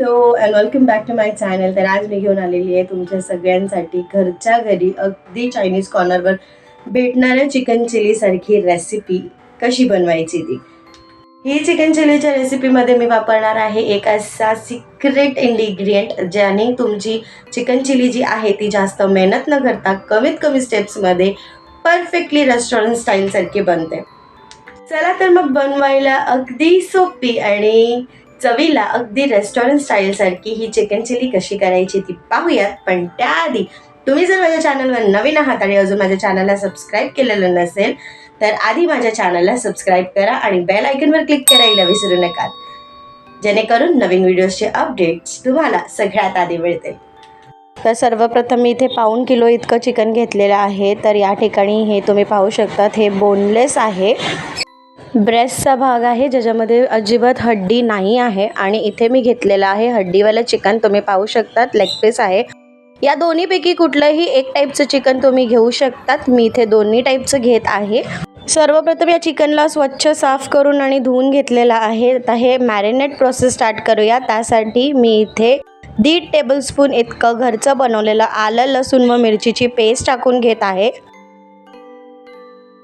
Hello and welcome back to my channel तर आज मी घेऊन आलेली आहे तुमच्या सगळ्यांसाठी घरच्या घरी अगदी चायनीज कॉर्नरवर भेटणाऱ्या चिकन चिलीसारखी रेसिपी कशी बनवायची ती. ही चिकन चिलीच्या रेसिपीमध्ये मी वापरणार आहे एक असा सिक्रेट इन्ग्रिडियंट ज्याने तुमची चिकन चिली जी आहे ती जास्त मेहनत न करता कमीत कमी स्टेप्समध्ये परफेक्टली रेस्टॉरंट स्टाईलसारखी बनते. चला तर मग बनवायला अगदी सोपी आणि चवीला अगदी रेस्टॉरंट स्टाईलसारखी ही चिकन चिली कशी करायची ती पाहूयात. पण त्याआधी तुम्ही जर माझ्या चॅनलवर नवीन आहात आणि अजून माझ्या चॅनलला सबस्क्राईब केलेलं नसेल तर आधी माझ्या चॅनलला सबस्क्राईब करा आणि बेल आयकनवर क्लिक करायला विसरू नका. जेणेकरून नवीन व्हिडिओजचे अपडेट्स तुम्हाला सगळ्यात आधी मिळतील. तर सर्वप्रथम मी इथे पाऊण किलो इतकं चिकन घेतलेलं आहे तर या ठिकाणी हे तुम्ही पाहू शकतात हे बोनलेस आहे. ब्रेस्टचा भाग आहे ज्याच्यामध्ये अजिबात हड्डी नाही आहे आणि इथे मी घेतलेलं आहे हड्डीवालं चिकन. तुम्ही पाहू शकतात लेग पीस आहे. या दोन्हीपैकी कुठलंही एक टाईपचं चिकन तुम्ही घेऊ शकतात. मी इथे दोन्ही टाईपचं घेत आहे. सर्वप्रथम या चिकनला स्वच्छ साफ करून आणि धुवून घेतलेलं आहे. आता हे मॅरिनेट प्रोसेस स्टार्ट करूया. त्यासाठी मी इथे दीड टेबलस्पून इतकं घरचं बनवलेलं आलं लसूण व मिरचीची पेस्ट टाकून घेत आहे.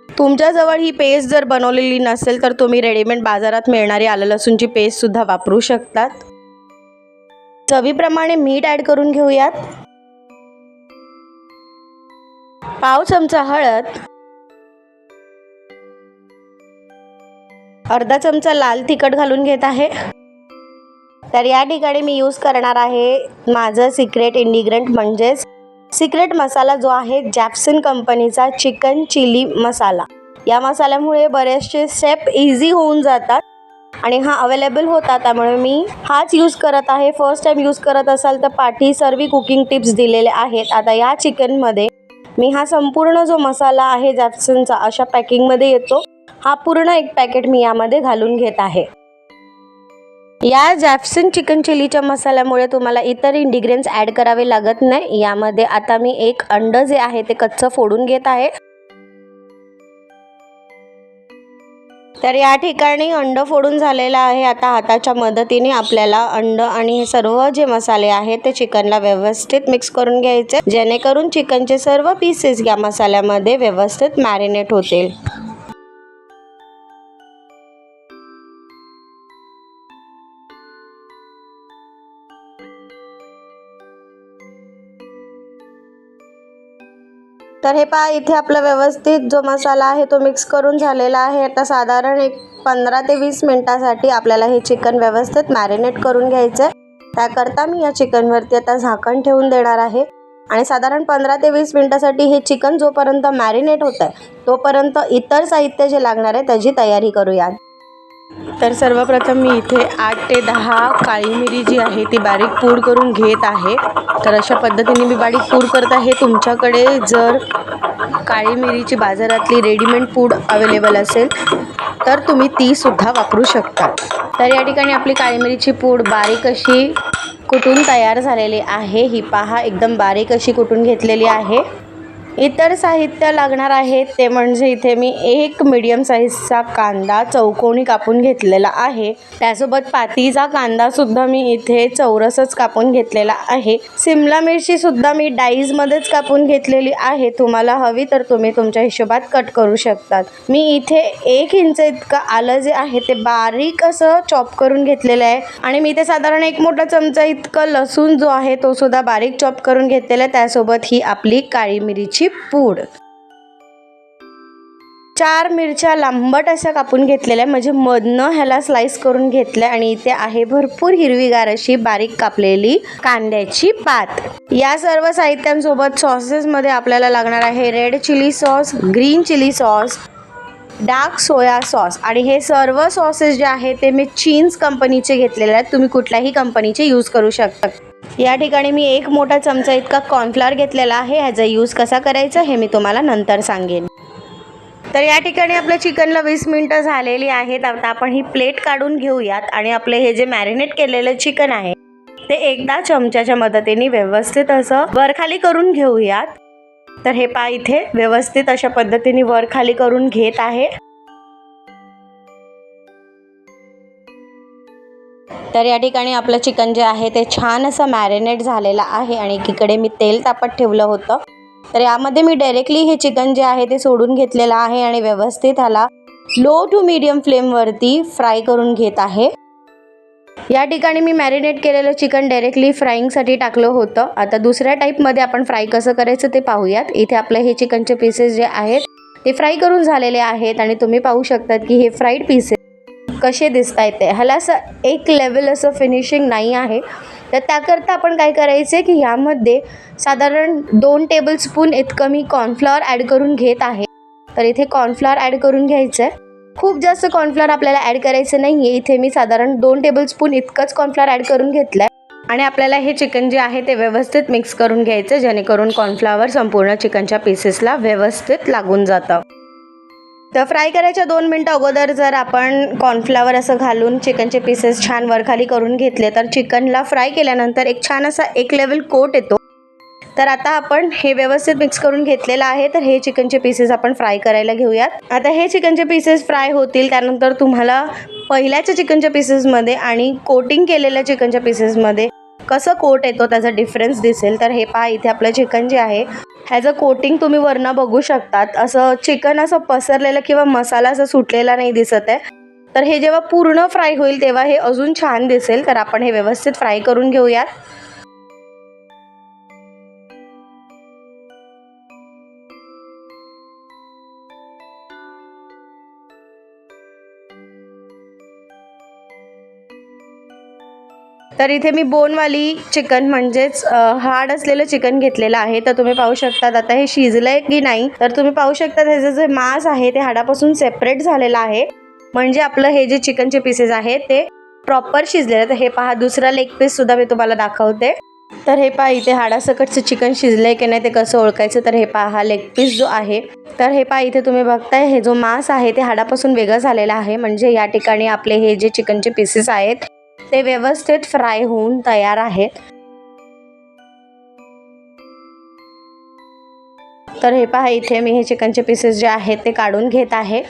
तुमच्याजवळ ही पेस्ट जर बनवलेली नसेल तर तुम्ही रेडीमेड बाजारात मिळणारी आलं लसूणची पेस्टसुद्धा वापरू शकतात. चवीप्रमाणे मीठ ॲड करून घेऊयात. पाव चमचा हळद. अर्धा चमचा लाल तिखट घालून घेत आहे. तर या ठिकाणी मी यूज करणार आहे माझं सिक्रेट इंडिग्रंट म्हणजेच सिक्रेट मसाला जो आहे जॅप्सन कंपनीचा चिकन चिली मसाला. या मसाल्यामुळे बरेचसे स्टेप इझी होऊन जातात आणि हा अवेलेबल होता त्यामुळे मी हाच यूज करत आहे. फर्स्ट टाईम यूज करत असाल तर पाठी सर्व कुकिंग टिप्स दिलेले आहेत. आता या चिकनमध्ये मी हा संपूर्ण जो मसाला आहे जॅप्सनचा अशा पॅकिंगमध्ये येतो. हा पूर्ण एक पॅकेट मी यामध्ये घालून घेत आहे. या जॅप्सन चिकन चिलीच्या मसाल्यामुळे तुम्हाला इतर इंडिग्रेंट्स ॲड करावे लागत नाही. यामध्ये आता मी एक अंड जे आहे ते कच्चं फोडून घेत आहे. तर या ठिकाणी अंड फोडून झालेलं आहे. आता हाताच्या मदतीने आपल्याला अंड आणि हे सर्व जे मसाले आहेत ते चिकनला व्यवस्थित मिक्स करून घ्यायचे. जेणेकरून चिकनचे सर्व पीसेस या मसाल्यामध्ये व्यवस्थित मॅरिनेट होतील. तर हे पहा इथे आपला व्यवस्थित जो मसाला आहे तो मिक्स करून झालेला आहे. आता साधारण एक पंधरा ते वीस मिनटासाठी आपल्याला हे चिकन व्यवस्थित मॅरिनेट करून घ्यायचं आहे त्याकरता मी या चिकनवरती आता झाकण ठेवून देणार आहे. आणि साधारण पंधरा ते वीस मिनटासाठी हे चिकन जोपर्यंत मॅरिनेट होत आहे तोपर्यंत इतर साहित्य जे लागणार आहे त्याची तयारी करूया तर सर्वप्रथम मी इथे आठ ते दहा काळी मिरी जी आहे ती बारीक पूड करून घेत आहे. तर अशा पद्धतीने मी बारीक पूड करत आहे. तुमच्याकडे जर काळी मिरीची बाजारातली रेडीमेड पूड अवेलेबल असेल तर तुम्ही तीसुद्धा वापरू शकता. तर या ठिकाणी आपली काळी मिरीची पूड बारीक अशी कुटून तयार झालेली आहे. ही पहा एकदम बारीक अशी कुटून घेतलेली आहे. इतर साहित्य लागणार आहे. ते म्हणजे इथे मी एक मीडियम साईजचा कांदा चौकोनी कापून घेतलेला आहे. त्यासोबत पातीचा कांदासुद्धा मी इथे चौरसच कापून घेतलेला आहे. सिमला मिरची सुद्धा मी डाईजमध्येच कापून घेतलेली आहे. तुम्हाला हवी तर तुम्ही तुमच्या हिशोबात कट करू शकतात. मी इथे एक इंच इतकं आलं जे आहे ते बारीक असं चॉप करून घेतलेलं आहे. आणि मी इथे साधारण एक मोठा चमचा इतकं लसूण जो आहे तो सुद्धा बारीक चॉप करून घेतलेला आहे. त्यासोबत ही आपली काळी मिरीची पूड. चार मिरच्या लांबट अशा कापून घेतलेल्या म्हणजे मधनं ह्याला स्लाइस करून घेतल्या आणि इथे आहे भरपूर हिरवीगार अशी बारीक कापलेली कांद्याची पात. या सर्व साहित्यांसोबत सॉसेसमध्ये आपल्याला लागणार आहे red chili sauce green chili sauce dark soya sauce आणि हे सर्व सॉसेस जे आहे ते मी चीन्स कंपनीचे घेतलेले आहेत. तुम्ही कुठल्याही कंपनीचे यूज करू शकता. या ठिकाणी मी एक मोठा चमचा इतका कॉर्नफ्लॉर घेतलेला आहे. ह्याचा यूज कसा करायचा हे मी तुम्हाला नंतर सांगेन. तर या ठिकाणी आपल्या चिकनला वीस मिनटं झालेली आहेत. आता आपण ही प्लेट काढून घेऊयात आणि आपले हे जे मॅरिनेट केलेलं चिकन आहे ते एकदा चमच्याच्या मदतीने व्यवस्थित असं वरखाली करून घेऊयात. तर हे पा इथे व्यवस्थित अशा पद्धतीने वर खाली करून घेत आहे. तर या ठिकाणी आपलं चिकन जे आहे ते छान असं मॅरिनेट झालेलं आहे आणि एकीकडे मी तेल तापत ठेवलं होतं. तर यामध्ये मी डायरेक्टली हे चिकन जे आहे ते सोडून घेतलेलं आहे आणि व्यवस्थित ह्याला लो टू मीडियम फ्लेमवरती फ्राय करून घेत आहे. या ठिकाणी मी मॅरिनेट केलेलं चिकन डायरेक्टली फ्राईंगसाठी टाकलं होतं. आता दुसऱ्या टाईपमध्ये आपण फ्राय कसं करायचं ते पाहूयात. इथे आपले हे चिकनचे पीसेस जे आहेत ते फ्राय करून झालेले आहेत आणि तुम्ही पाहू शकतात की हे फ्राईड पीसेस कसे दिसत आहेत ते. ह्याला असं एक लेवल असं फिनिशिंग नाही आहे. तर त्याकरता आपण काय करायचं आहे की ह्यामध्ये साधारण दोन टेबलस्पून इतकं मी कॉर्नफ्लॉवर ॲड करून घेत आहे. तर इथे कॉर्नफ्लॉवर ॲड करून घ्यायचं आहे खूप जास्त कॉर्नफ्लॉवर आपल्याला ॲड करायचं नाही आहे इथे मी साधारण दोन टेबलस्पून इतकंच कॉर्नफ्लॉवर ॲड करून घेतलं आहे आणि आपल्याला हे चिकन जे आहे ते व्यवस्थित मिक्स करून घ्यायचं जेणेकरून कॉर्नफ्लॉवर संपूर्ण चिकनच्या पीसेसला व्यवस्थित लागून जातं. तर फ्राय करायच्या दोन मिनटं अगोदर जर आपण कॉर्नफ्लावर असं घालून चिकनचे पीसेस छान वरखाली करून घेतले तर चिकनला फ्राय केल्यानंतर एक छान असा एक लेवल कोट येतो. तर आता आपण हे व्यवस्थित मिक्स करून घेतलेलं आहे तर हे चिकनचे पीसेस आपण फ्राय करायला घेऊयात. आता हे चिकनचे पीसेस फ्राय होतील त्यानंतर तुम्हाला पहिल्याच्या चिकनच्या पीसेसमध्ये आणि कोटिंग केलेल्या चिकनच्या पीसेसमध्ये कसं कोट येतो त्याचा डिफरन्स दिसेल तर हे पहा इथे आपलं चिकन जे आहे ह्याचं कोटिंग तुम्ही वरनं बघू शकतात. असं चिकन असं पसरलेलं किंवा मसाला असं सुटलेला नाही दिसत आहे. तर हे जेव्हा पूर्ण फ्राय होईल तेव्हा हे अजून छान दिसेल. तर आपण हे व्यवस्थित फ्राय करून घेऊयात. तर इथे मी बोनवाली चिकन म्हणजेच हार्ड हाड असलेलं चिकन घेतलेलं आहे. तर तुम्ही पाहू शकतात आता हे शिजलंय की नाही. तर तुम्ही पाहू शकता ह्याचं जे मांस आहे ते हाडापासून सेपरेट झालेलं आहे. म्हणजे आपलं हे जे चिकनचे पीसेस आहेत ते प्रॉपर शिजलेलं तर हे पहा दुसरा लेग पीस सुद्धा मी तुम्हाला दाखवते. तर हे पहा इथे हाडासकटचं चिकन शिजलंय की नाही ते कसं ओळखायचं. तर हे पहा हा लेग पीस जो आहे. तर हे पहा इथे तुम्ही बघताय हे जो मांस आहे ते हाडापासून वेगळं झालेलं आहे. म्हणजे या ठिकाणी आपले हे जे चिकनचे पीसेस आहेत ते व्यवस्थित फ्राय होऊन तयार आहेत. तर हे पहा इथे मी हे चिकनचे पीसेस जे आहेत ते काढून घेत आहे.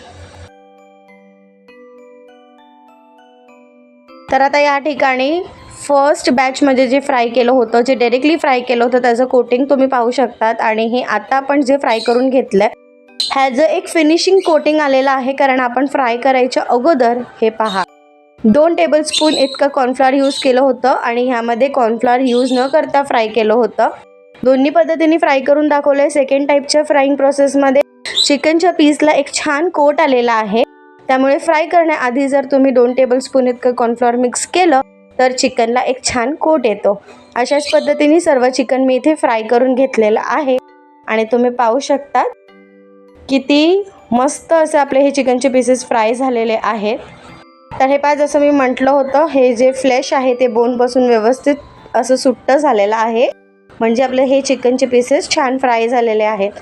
तर आता या ठिकाणी फर्स्ट बॅचमध्ये म्हणजे जे फ्राय केलं होतं जे डायरेक्टली फ्राय केलं होतं त्याचं कोटिंग तुम्ही पाहू शकतात. आणि हे आता आपण जे फ्राय करून घेतलं ह्याचं एक फिनिशिंग कोटिंग आलेलं आहे कारण आपण फ्राय करायच्या अगोदर हे पहा. दोन टेबलस्पून इतकं कॉर्नफ्लॉवर यूज केलं होतं आणि ह्यामध्ये कॉर्नफ्लॉवर यूज न करता फ्राय केलं होतं. दोन्ही पद्धतीने फ्राय करून दाखवलं आहे सेकंड टाईपच्या फ्राईंग प्रोसेसमध्ये चिकनच्या पीसला एक छान कोट आलेला आहे. त्यामुळे फ्राय करण्याआधी जर तुम्ही दोन टेबलस्पून इतकं कॉर्नफ्लॉवर मिक्स केलं तर चिकनला एक छान कोट येतो. अशाच पद्धतीने सर्व चिकन मी इथे फ्राय करून घेतलेलं आहे. आणि तुम्ही पाहू शकतात किती मस्त असे आपले हे चिकनचे पीसेस फ्राय झालेले आहेत. तर हे पहा जसं मी म्हटलं होतं हे जे फ्लेश आहे ते बोनपासून व्यवस्थित असं सुट्टं झालेलं आहे. म्हणजे आपले हे चिकनचे पीसेस छान फ्राय झालेले आहेत.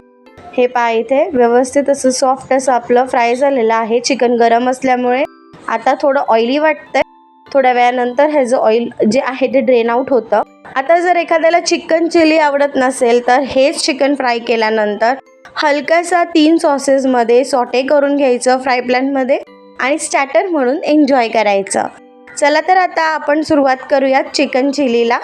हे पहा इथे व्यवस्थित असं सॉफ्ट असं आपलं फ्राय झालेलं आहे. चिकन गरम असल्यामुळे आता थोडं ऑइली वाटतंय. थोड्या वेळानंतर हे जे ऑइल जे आहे ते ड्रेन आउट होतं. आता जर एखाद्याला चिकन चिली आवडत नसेल तर हेच चिकन फ्राय केल्यानंतर हलकासा तीन सॉसेसमध्ये सॉटे करून घ्यायचं फ्राय पॅनमध्ये आणि स्टार्टर म्हणून एन्जॉय करायचं. चला तर आता आपण सुरुवात करूयात चिकन चिलीला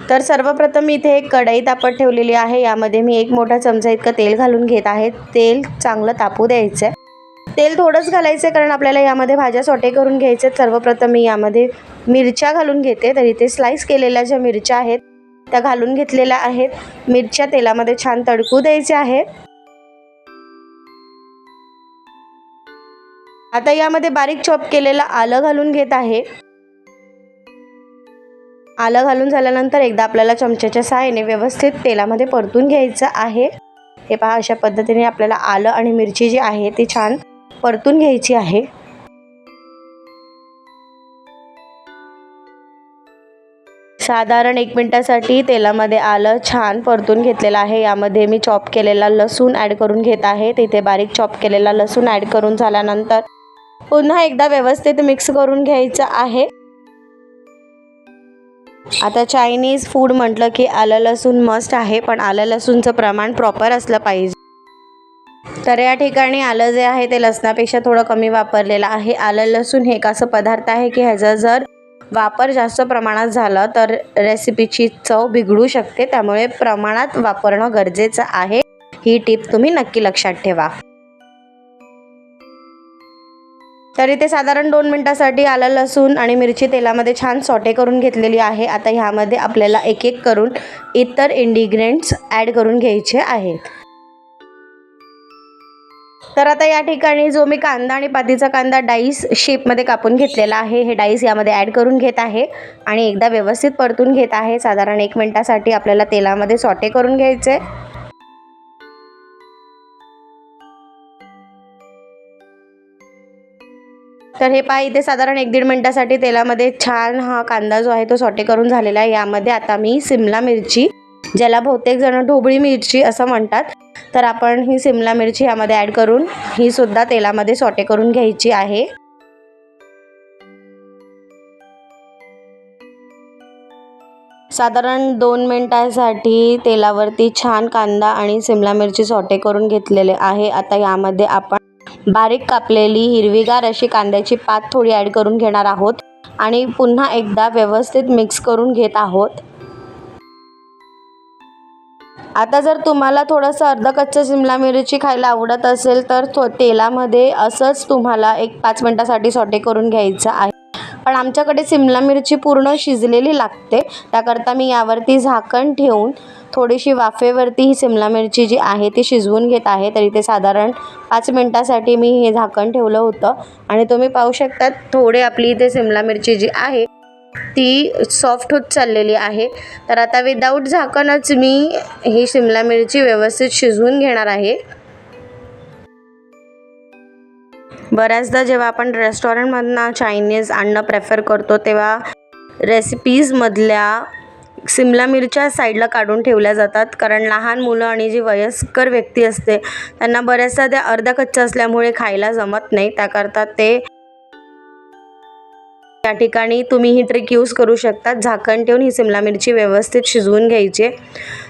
तर सर्वप्रथम इथे एक कढई तापत ठेवलेली आहे. यामध्ये मी एक मोठा चमचा इतकं तेल घालून घेत आहे. तेल चांगलं तापू द्यायचं आहे तेल थोडंच घालायचं कारण आपल्याला यामध्ये भाज्या सोटे करून घ्यायचे आहेत सर्वप्रथम मी यामध्ये मिरच्या घालून घेते. तर इथे स्लाईस केलेल्या ज्या मिरच्या आहेत त्या घालून घेतलेल्या आहेत. मिरच्या तेलामध्ये छान तडकू द्यायचे आहेत. आता यामध्ये बारीक चॉप केलेलं आलं घालून घेत आहे. आलं घालून झाल्यानंतर एकदा आपल्याला चमच्याच्या सहाय्याने व्यवस्थित तेलामध्ये परतून घ्यायचं आहे. हे पहा अशा पद्धतीने आपल्याला आलं आणि मिरची जी आहे ती छान परतून घ्यायची आहे. साधारण एक मिनटासाठी तेलामध्ये आलं छान परतून घेतलेलं आहे. यामध्ये मी चॉप केलेला लसूण ॲड करून घेत आहे. तिथे बारीक चॉप केलेला लसूण ॲड करून झाल्यानंतर पुन्हा एकदा व्यवस्थित मिक्स करून घ्यायचं आहे. आता चायनीज फूड म्हटलं की आलं लसूण मस्ट आहे पण आलं लसूणचं प्रमाण प्रॉपर असलं पाहिजे. तर या ठिकाणी आलं जे आहे ते लसणापेक्षा थोडं कमी वापरलेलं आहे. आलं लसूण हे एक असं पदार्थ आहे की ह्याचा जर वापर जास्त प्रमाणात झाला तर रेसिपीची चव बिघडू शकते त्यामुळे प्रमाणात वापरणं गरजेचं आहे. ही टीप तुम्ही नक्की लक्षात ठेवा. तर इथे साधारण दोन मिनटासाठी आलं लसूण आणि मिरची तेलामध्ये छान सॉटे करून घेतलेली आहे. आता ह्यामध्ये आपल्याला एक एक करून इतर इंडिग्रेंट्स ॲड करून घ्यायचे आहेत. तर आता या ठिकाणी जो मी कांदा आणि पातीचा कांदा डाईस शेपमध्ये कापून घेतलेला आहे हे डाईस यामध्ये ॲड करून घेत आहे आणि एकदा व्यवस्थित परतून घेत आहे. साधारण एक मिनटासाठी आपल्याला तेलामध्ये सॉटे करून घ्यायचे. तर हे पहा इथे साधारण एक दीड मिनटासाठी तेलामध्ये छान हा कांदा जो आहे तो सॉटे करून झालेला आहे. यामध्ये आता मी सिमला मिरची ज्याला बहुतेक जण ढोबळी मिरची असं म्हणतात तर आपण ही सिमला मिरची यामध्ये ॲड करून ही सुद्धा तेलामध्ये सॉटे करून घ्यायची आहे. साधारण दोन मिनटासाठी तेलावरती छान कांदा आणि सिमला मिरची सॉटे करून घेतलेले आहे. आता यामध्ये आपण बारीक कापलेली हिरवीगार अशी कांद्याची पात थोडी ॲड करून घेणार आहोत आणि पुन्हा एकदा व्यवस्थित मिक्स करून घेत आहोत. आता जर तुम्हाला थोडंसं अर्ध कच्चं शिमला मिरची खायला आवडत असेल तर थो तेलामध्ये असंच तुम्हाला एक पाच मिनटासाठी सॉटे करून घ्यायचं आहे. पण आमच्याकडे सिमला मिरची पूर्ण शिजलेली लागते. त्याकरता मी यावरती झाकण ठेवून थोडीशी वाफेवरती ही सिमला मिरची जी आहे ती शिजवून घेत आहे. तरी ते साधारण पाच मिनटासाठी मी हे झाकण ठेवलं होतं. आणि तुम्ही पाहू शकता थोडे आपली इथे सिमला मिरची जी आहे ती सॉफ्ट होत चाललेली आहे. तर आता विदाऊट झाकणच मी ही शिमला मिरची व्यवस्थित शिजवून घेणार आहे. बऱ्याचदा जेव्हा आपण रेस्टॉरंटमधनं चायनीज आणणं प्रेफर करतो तेव्हा रेसिपीजमधल्या सिमला मिरच्या साईडला काढून ठेवल्या जातात. कारण लहान मुलं आणि जी वयस्कर व्यक्ती असते त्यांना बऱ्याचदा त्या अर्ध्या कच्च्या असल्यामुळे खायला जमत नाही. त्याकरता ते या ठिकाणी तुम्ही ही ट्रिक यूज करू शकता झाकण ठेवून ही सिमला मिरची व्यवस्थित शिजवून घ्यायची.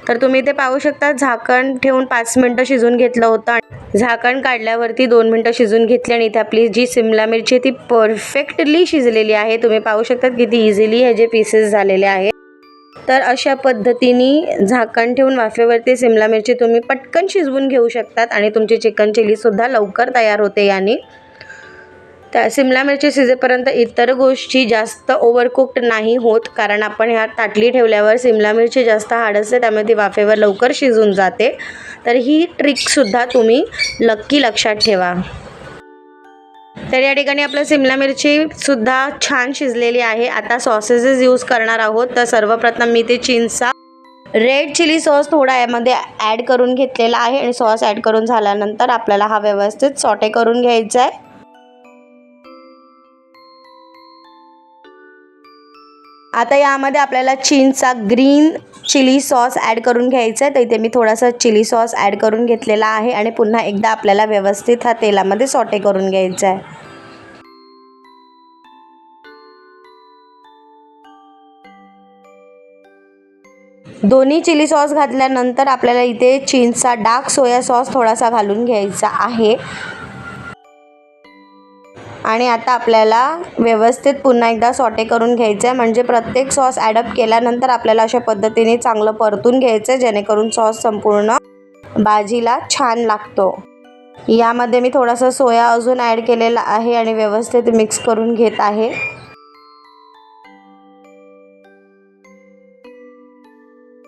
तर तुम्ही ते पाहू शकता झाकण ठेवून पाच मिनटं शिजवून घेतलं होतं झाकण काढल्यावरती दोन मिनटं शिजवून घेतली आणि इथे आपली जी सिमला मिरची ती परफेक्टली शिजलेली आहे. तुम्ही पाहू शकता किती इझिली हे जे पीसेस झालेले आहेत. तर अशा पद्धतीने झाकण ठेवून वाफेवरती सिमला मिरची तुम्ही पटकन शिजवून घेऊ शकतात आणि तुमची चिकन चिलीसुद्धा लवकर तयार होते याने. त्या सिमला मिरची शिजेपर्यंत इतर गोष्टी जास्त ओव्हरकुक्ड नाही होत कारण आपण ह्या ताटली ठेवल्यावर सिमला मिरची जास्त हाड असते त्यामुळे ती वाफेवर लवकर शिजून जाते. तर ही ट्रिकसुद्धा तुम्ही नक्की लक्षात ठेवा. तर या ठिकाणी आपलं सिमला मिरचीसुद्धा छान शिजलेली आहे. आता सॉसेसेस यूज करणार आहोत. तर सर्वप्रथम मी ते चिंचा रेड चिली सॉस थोडा यामध्ये ॲड करून घेतलेला आहे. आणि सॉस ॲड करून झाल्यानंतर आपल्याला हा व्यवस्थित सॉटे करून घ्यायचा आहे. आता यामध्ये आपल्याला चीनचा ग्रीन चिली सॉस ॲड करून घ्यायचा आहे. तर इथे मी थोडासा चिली सॉस ॲड करून घेतलेला आहे आणि पुन्हा एकदा आपल्याला व्यवस्थित हा तेलामध्ये सॉटे करून घ्यायचा आहे. दोन्ही चिली सॉस घातल्यानंतर आपल्याला इथे चीनचा डार्क सोया सॉस थोडासा घालून घ्यायचा आहे. आणि आता आपल्याला व्यवस्थित पुन्हा एकदा सॉटे करून घ्यायचं आहे म्हणजे प्रत्येक सॉस ॲडअप केल्यानंतर आपल्याला अशा पद्धतीने चांगलं परतून घ्यायचं आहे जेणेकरून सॉस संपूर्ण भाजीला छान लागतो. यामध्ये मी थोडासा सोया अजून ॲड केलेला आहे आणि व्यवस्थित मिक्स करून घेत आहे.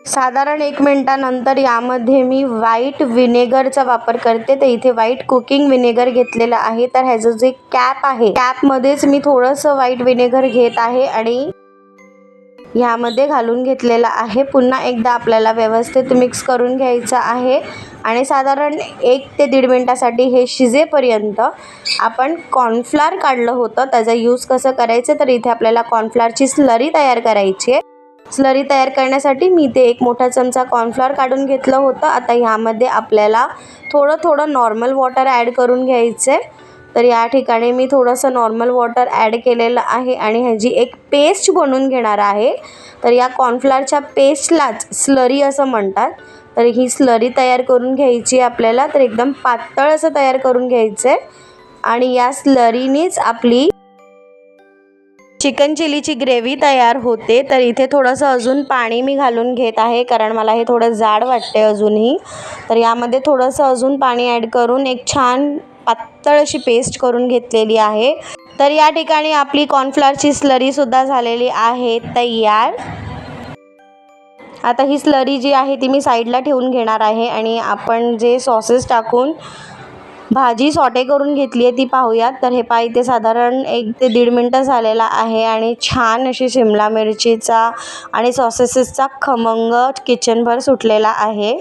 साधारण एक मिनटानंतर यामध्ये मी व्हाईट विनेगरचा वापर करते. तर इथे व्हाईट कुकिंग विनेगर घेतलेलं आहे. तर ह्याचं जे कॅप आहे कॅपमध्येच मी थोडंसं व्हाईट विनेगर घेत आहे आणि ह्यामध्ये घालून घेतलेलं आहे. पुन्हा एकदा आपल्याला व्यवस्थित मिक्स करून घ्यायचं आहे. आणि साधारण एक ते दीड मिनटासाठी हे शिजेपर्यंत आपण कॉर्नफ्लार काढलं होतं. त्याचा यूज कसं करायचं? तर इथे आपल्याला कॉर्नफ्लारची स्लरी तयार करायची आहे. स्लरी तयार करण्यासाठी मी ते एक मोठा चमचा कॉर्नफ्लॉर काढून घेतलं होतं. आता ह्यामध्ये आपल्याला थोडं थोडं नॉर्मल वॉटर ॲड करून घ्यायचं. आहे तर या ठिकाणी मी थोडंसं नॉर्मल वॉटर ॲड केलेलं आहे आणि ह्याची एक पेस्ट बनवून घेणार आहे. तर या कॉर्नफ्लॉरच्या पेस्टलाच स्लरी असं म्हणतात. तर ही स्लरी तयार करून घ्यायची आहे आपल्याला. तर एकदम पातळ असं तयार करून घ्यायचं. आहे आणि या स्लरीनीच आपली चिकन चिलीची ग्रेव्ही तयार होते तर इथे थोडंसं अजून पाणी मी घालून घेत आहे कारण मला हे थोडं जाड वाटते अजूनही. तर यामध्ये थोडंसं अजून पाणी ॲड करून एक छान पातळ अशी पेस्ट करून घेतलेली आहे. तर या ठिकाणी आपली कॉर्नफ्लॉवरची स्लरीसुद्धा झालेली आहे तयार. आता ही स्लरी जी आहे ती मी साईडला ठेवून घेणार आहे आणि आपण जे सॉसेस टाकून भाजी सॉटे करून घेतली आहे ती पाहूयात. तर हे पहा इथे साधारण एक ते दीड मिनटं झालेला आहे आणि छान अशी शिमला मिरचीचा आणि सॉसेसेसचा खमंग किचनभर सुटलेला आहे.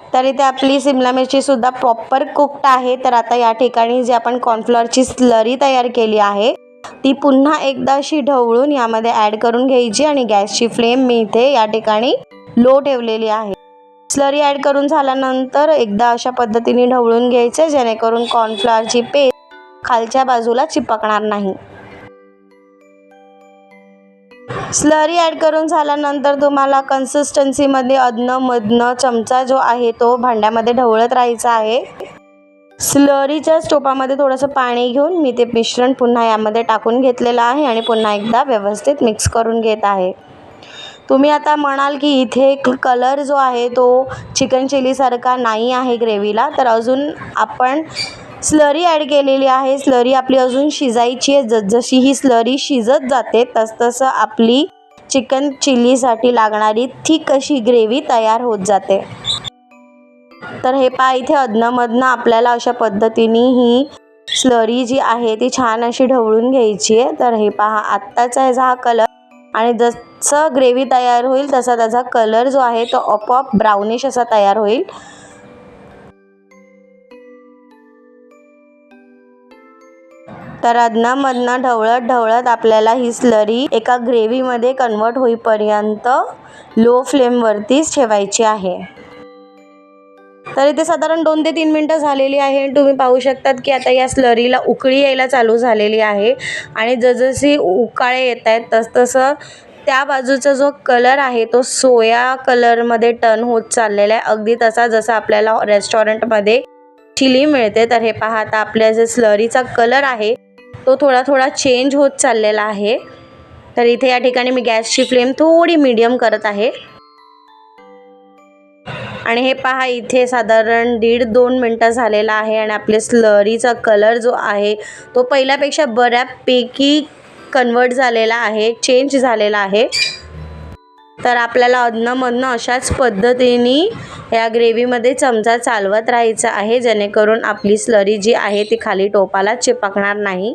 तर इथे आपली सिमला मिरचीसुद्धा प्रॉपर कुक्ड आहे. तर आता या ठिकाणी जी आपण कॉर्नफ्लॉरची स्लरी तयार केली आहे ती पुन्हा एकदा अशी ढवळून यामध्ये ॲड करून घ्यायची आणि गॅसची फ्लेम मी इथे या ठिकाणी लो ठेवलेली आहे. स्लरी ॲड करून झाल्यानंतर एकदा अशा पद्धतीने ढवळून घ्यायचे जेणेकरून कॉर्नफ्लॉवरची पेस्ट खालच्या बाजूला चिपकणार नाही. स्लरी ॲड करून झाल्यानंतर तुम्हाला कन्सिस्टन्सीमध्ये अदनं मधनं चमचा जो आहे तो भांड्यामध्ये ढवळत राहायचा आहे. स्लरीच्या स्टोपामध्ये थोडंसं पाणी घेऊन मी ते मिश्रण पुन्हा यामध्ये टाकून घेतलेलं आहे आणि पुन्हा एकदा व्यवस्थित मिक्स करून घेत आहे. तुम्ही आता म्हणाल की इथे कलर जो आहे तो चिकन चिलीसारखा नाही आहे ग्रेव्हीला तर अजून आपण स्लरी ॲड केलेली आहे. स्लरी आपली अजून शिजायची आहे. जसजशी ही स्लरी शिजत जाते तसतसं आपली चिकन चिल्लीसाठी लागणारी थिक अशी ग्रेव्ही तयार होत जाते. तर हे पहा इथे अधनंमधनं आपल्याला अशा पद्धतीने ही स्लरी जी आहे ती छान अशी ढवळून घ्यायची आहे. तर हे पहा आत्ताचा ह्याचा हा कलर आणि जस ग्रेव्ही तयार होईल तसा त्याचा कलर जो आहे तो आपोआप ब्राउनिश असा तयार होईल. तर अधनामधनं ढवळत ढवळत आपल्याला ही स्लरी एका ग्रेव्हीमध्ये कन्वर्ट होईपर्यंत लो फ्लेमवरतीच ठेवायची आहे. तर इथे साधारण दोन ते तीन मिनटं झालेली आहे. तुम्ही पाहू शकतात की आता या स्लरीला उकळी यायला चालू झालेली आहे. आणि जसजशी उकाळे येत आहेत तसतसं त्या बाजूचा जो कलर आहे तो सोया कलरमध्ये टर्न होत चाललेला आहे. अगदी तसा जसा आपल्याला रेस्टॉरंटमध्ये चिली मिळते तर हे पहा आता आपल्या जे स्लरीचा कलर आहे तो थोडा थोडा चेंज होत चाललेला आहे. तर इथे या ठिकाणी मी गॅसची फ्लेम थोडी मीडियम करत आहे. आणि हे पहा इथे साधारण दीड दोन मिनटं झालेला आहे आणि आपले स्लरीचा कलर जो आहे तो पहिल्यापेक्षा बऱ्यापैकी कन्वर्ट झालेला आहे चेंज झालेला आहे. तर आपल्याला अधनंमधनं अशाच पद्धतीने या ग्रेव्हीमध्ये चमचा चालवत राहायचा आहे जेणेकरून आपली स्लरी जी आहे ती खाली टोपाला चिपकणार नाही.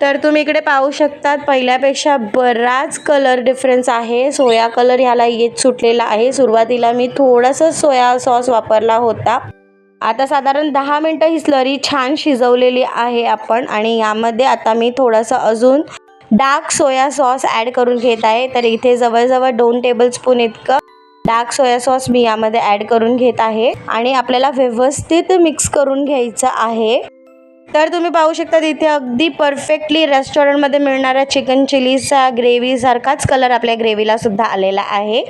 तर तुम्ही इकडे पाहू शकतात पहिल्यापेक्षा बराच कलर डिफरन्स आहे. सोया कलर ह्याला येत सुटलेला आहे. सुरुवातीला मी थोडंसं सोया सॉस वापरला होता. आता साधारण दहा मिनटं ही स्लरी छान शिजवलेली आहे आपण आणि यामध्ये आता मी थोडंसं अजून डार्क सोया सॉस ॲड करून घेत आहे. तर इथे जवळजवळ दोन टेबलस्पून इतकं डार्क सोया सॉस मी यामध्ये ॲड करून घेत आहे आणि आपल्याला व्यवस्थित मिक्स करून घ्यायचं आहे. तर तुम्ही पाहू शकता इथे अगदी परफेक्टली रेस्टॉरंटमध्ये मिळणाऱ्या चिकन चिलीचा ग्रेव्हीसारखाच कलर आपल्या ग्रेव्हीला सुद्धा आलेला आहे.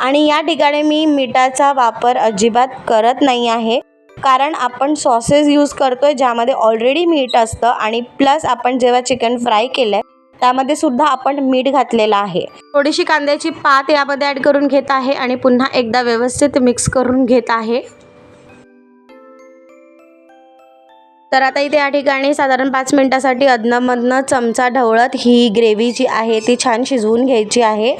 आणि या ठिकाणी मी मिठाचा वापर अजिबात करत नाही आहे. कारण आपण सॉसेस यूज करतोय ज्यामध्ये ऑलरेडी मीठ असतं आणि प्लस आपण जेव्हा चिकन फ्राय केलं आहे त्यामध्ये सुद्धा आपण मीठ घातलेलं आहे. थोडीशी कांद्याची पात यामध्ये ॲड करून घेत आहे आणि पुन्हा एकदा व्यवस्थित मिक्स करून घेत आहे. तर आता इथे या ठिकाणी साधारण पाच मिनटासाठी अदनमधनं चमचा ढवळत ही ग्रेव्ही जी आहे ती छान शिजवून घ्यायची आहे.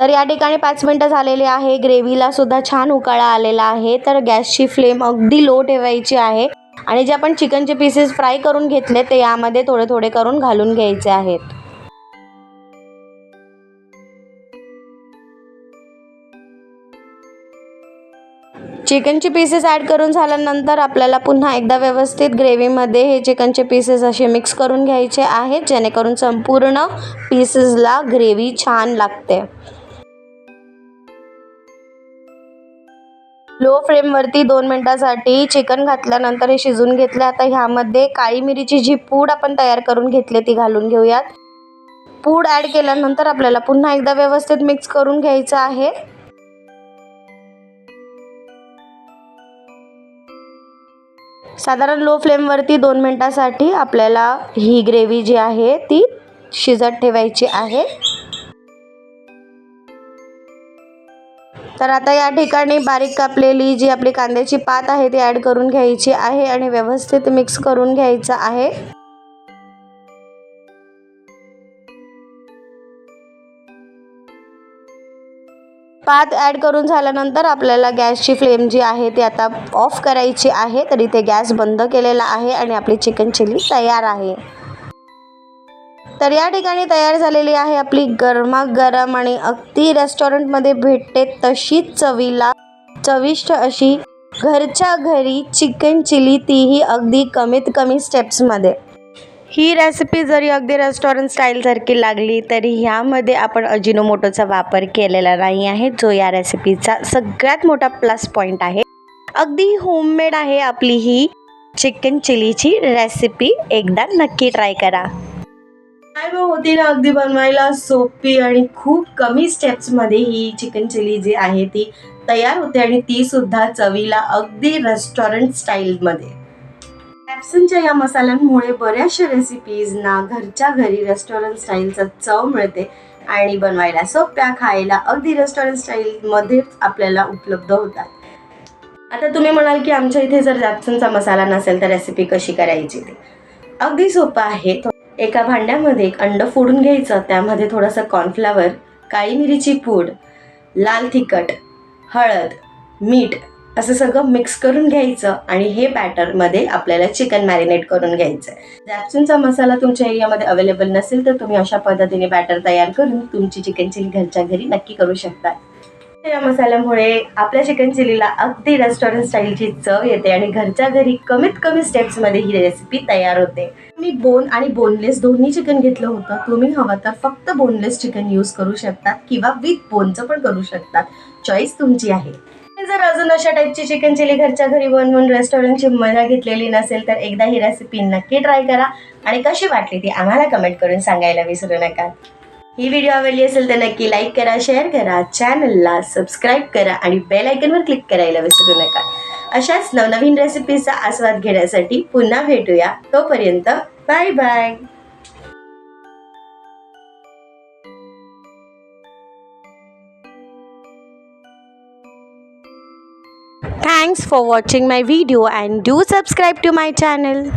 तर या ठिकाणी पाच मिनटं झालेली आहे. ग्रेव्हीला सुद्धा छान उकाळा आलेला आहे. तर गॅसची फ्लेम अगदी लो ठेवायची आहे. आणि जे आपण चिकनचे पीसेस फ्राय करून घेतले ते यामध्ये थोडे थोडे करून घालून घ्यायचे आहेत. चिकनचे पीसेस ॲड करून झाल्यानंतर आपल्याला पुन्हा एकदा व्यवस्थित ग्रेव्हीमध्ये हे चिकनचे पीसेस असे मिक्स करून घ्यायचे आहेत जेणेकरून संपूर्ण पीसेसला ग्रेव्ही छान लागते. लो फ्लेमवरती दोन मिनटासाठी चिकन घातल्यानंतर हे शिजून घेतलं आता ह्यामध्ये काळी मिरीची जी पूड आपण तयार करून घेतली ती घालून घेऊयात. पूड ॲड केल्यानंतर आपल्याला पुन्हा एकदा व्यवस्थित मिक्स करून घ्यायचं आहे. साधारण लो फ्लेमवरती दोन मिनटासाठी आपल्याला ही ग्रेव्ही जी आहे ती शिजत ठेवायची आहे. तर आता या ठिकाणी बारीक कापलेली जी आपली कांद्याची पात आहे ती ॲड करून घ्यायची आहे आणि व्यवस्थित मिक्स करून घ्यायचं आहे. पात ॲड करून झाल्यानंतर आपल्याला गॅसची फ्लेम जी आहे ती आता ऑफ करायची आहे. तर इथे गॅस बंद केलेला आहे आणि आपली चिकन चिली तयार आहे. तर या ठिकाणी तयार झालेली आहे आपली गरमागरम आणि अगदी रेस्टॉरंटमध्ये भेटते तशीच चवीला चविष्ट अशी घरच्या घरी चिकन चिली तीही अगदी कमीत कमी स्टेप्समध्ये ही रेसिपी जरी अगदी रेस्टॉरंट स्टाईलसारखी लागली तरी ह्यामध्ये आपण अजिनोमोटोचा वापर केलेला नाही आहे. जो या रेसिपीचा सगळ्यात मोठा प्लस पॉईंट आहे. अगदी होममेड आहे आपली ही चिकन चिलीची रेसिपी एकदा नक्की ट्राय करा. काय होती ना अगदी बनवायला? सोपी आणि खूप कमी स्टेप्समध्ये ही चिकन चिली जी आहे ती तयार होते आणि ती सुद्धा चवीला अगदी रेस्टॉरंट स्टाईलमध्ये कॅप्सनच्या या मसाल्यांमुळे बऱ्याचशा रेसिपीजना घरच्या घरी रेस्टॉरंट स्टाईलचा चव मिळते आणि बनवायला सोप्या खायला अगदी रेस्टॉरंट स्टाईलमध्येच आपल्याला उपलब्ध होतात. आता तुम्ही म्हणाल की आमच्या इथे जर जॅप्सनचा मसाला नसेल तर रेसिपी कशी करायची ती? अगदी सोपं आहे. एका भांड्यामध्ये एक अंड फोडून घ्यायचं त्यामध्ये थोडंसं कॉर्नफ्लावर काळी मिरीची पूड लाल तिखट हळद मीठ असं सगळं मिक्स करून घ्यायचं आणि हे बॅटरमध्ये आपल्याला चिकन मॅरिनेट करून घ्यायचं जॅप्सूनचा मसाला तुमच्या एरियामध्ये अवेलेबल नसेल तर तुम्ही अशा पद्धतीने बॅटर तयार करून तुमची चिकन चिली घरच्या घरी नक्की करू शकता. या मसाल्यामुळे आपल्या चिकन चिलीला अगदी रेस्टॉरंट स्टाईलची चव येते आणि घरच्या घरी कमीत कमी स्टेप्समध्ये ही रेसिपी तयार होते. मी बोन आणि बोनलेस दोन्ही चिकन घेतलं होतं तुम्ही हवं तर फक्त बोनलेस चिकन यूज करू शकता किंवा विथ बोनचं पण करू शकता. चॉईस तुमची आहे. जर अजून अशा टाईपची चिकन चिली घरच्या घरी बनवून रेस्टॉरंटची मजा घेतलेली नसेल तर एकदा ही रेसिपी नक्की ट्राय करा आणि कशी वाटली ती आम्हाला कमेंट करून सांगायला विसरू नका. ही व्हिडिओ आवडली असेल तर नक्की लाईक करा शेअर करा चॅनलला सबस्क्राईब करा आणि बेल आयकनवर क्लिक करायला विसरू नका. अशाच नवनवीन रेसिपीचा आस्वाद घेण्यासाठी पुन्हा भेटूया. तोपर्यंत bye bye Thanks for watching my video and do subscribe to my channel.